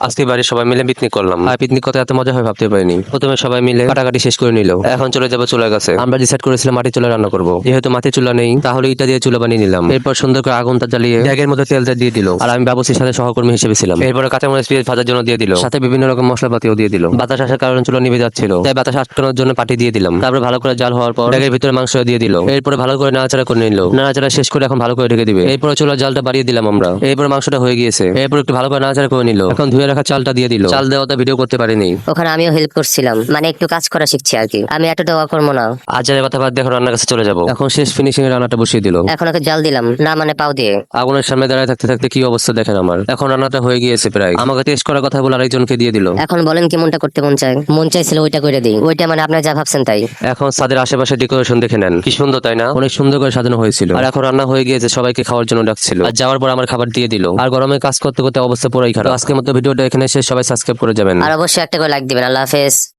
আজকে বাড়ির সবাই মিলে পিকনিক করলাম। আর পিকনিক করতে এত মজা হয় ভাবতে পারিনি। প্রথমে সবাই মিলে কাটাকাটি শেষ করে নিল। এখন চলে যাব চলে গেছে। আমরা ডিসাইড করেছিলাম মাটি চুলা রান্না করব। যেহেতু মাটি চুলা নেই তাহলে ইটা দিয়ে চুলা বানিয়ে নিলাম। এরপর সুন্দর করে আগুনটা জ্বালিয়ে ব্যাগের মধ্যে তেলটা দিয়ে দিল। আর আমি বাবুসির সাথে সহকর্মী হিসেবে ছিলাম। এরপরে কাঁচামরিচ পেঁয়াজ ভাজার জন্য দিয়ে দিল। সাথে বিভিন্ন রকম মশলাপাতিও দিয়ে দিল। বাতাস আসার কারণে চুলা নিভে যাচ্ছিল। তাই বাতাস আটকানোর জন্য পাটি দিয়ে দিলাম। তারপরে ভালো করে জাল হওয়ার পর ব্যাগের ভিতরে মাংস দিয়ে দিল। এরপরে ভালো করে নাড়াচাড়া করে নিল। নাড়াচাড়া শেষ করে এখন ভালো করে ঢেকে দিবে। এরপরে চুলার জালটা বাড়িয়ে দিলাম আমরা। এরপরে মাংসটা হয়ে গিয়েছে। এরপর একটু ভালো করে নাড়াচাড়া করে নিল। এখন ধুয়ে রাখা চালটা দিয়ে দিল। চাল দেওয়াটা ভিডিও করতে পারিনি। ওখানে আমিও হেল্প করছিলাম। মানে একটু কাজ করা শিখছি আর কি। আমি এত দেওয়া করব না। আজারের কথা বাদ দেখো রান্নার কাছে চলে যাব। এখন শেষ ফিনিশিং এর রান্নাটা বসিয়ে দিল। এখন ওকে জাল দিলাম না মানে পাও দিয়ে। আগুনের সামনে দাঁড়ায় থাকতে থাকতে কি অবস্থা দেখেন আমার। এখন রান্নাটা হয়ে গিয়েছে প্রায়। আমাকে টেস্ট করার কথা বলে আরেকজনকে দিয়ে দিল। এখন বলেন কি মনটা করতে মন চায়। মন চাইছিল ওইটা করে দিই। ওইটা মানে আপনার যা ভাবছেন তাই। এখন সাদের আশেপাশে ডেকোরেশন দেখে নেন। কি সুন্দর তাই না? অনেক সুন্দর করে সাজানো হয়েছিল। আর এখন রান্না হয়ে গিয়েছে সবাইকে খাওয়ার জন্য ডাকছিল। আর যাওয়ার পর আমার খাবার দিয়ে দিল। আর গরমে কাজ করতে করতে অবস্থা পুরাই খারাপ। আজকের মতো ভিডিওটা এখানে শেষ, সবাই সাবস্ক্রাইব করে যাবেন। আর অবশ্যই একটা করে লাইক দিবেন। আল্লাহ হাফেজ।